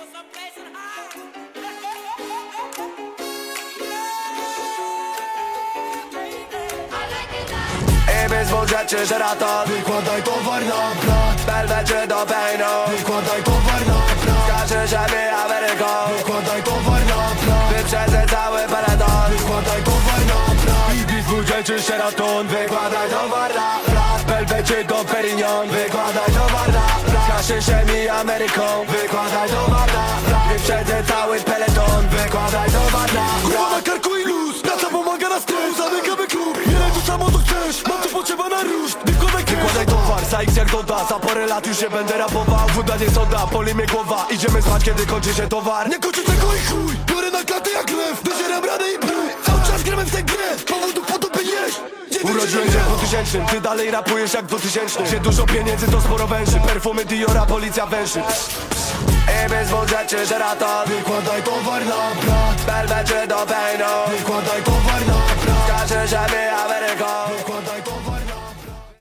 I my złożeczy żeraton Wykładaj towar na blat Belwecie do pejnu Wykładaj towar na blat Skaże, że my Ameryką Wykładaj towar na blat Wyprzedzę cały peleton Wykładaj towar na blat Ibis złożeczy żeraton Wykładaj towar na blat Belwecie do Perignon. Wykładaj towar na blat Skaże, że my Ameryką. Wykładaj towar To samo co chcesz Mam tu potrzeba na ruszt Wykładaj krew Wykładaj towar, za X jak doda Za parę lat już nie będę rapował. Woda nie soda, boli mnie głowa. Idziemy spać, kiedy kończy się towar. Nie kończę tego i chuj. Biorę na klatę jak lew. Wyżeram radę i bry Cały czas gramy w tę grę. Powodu po to by jeść. Urodziłem się w 2000 Ty dalej rapujesz jak w 2000 Gdzie dużo pieniędzy to sporo węży Perfumy Diora, policja węży I my złożeczy żeraton Wykładaj towar na blat Belwecie do pejnu dai conforto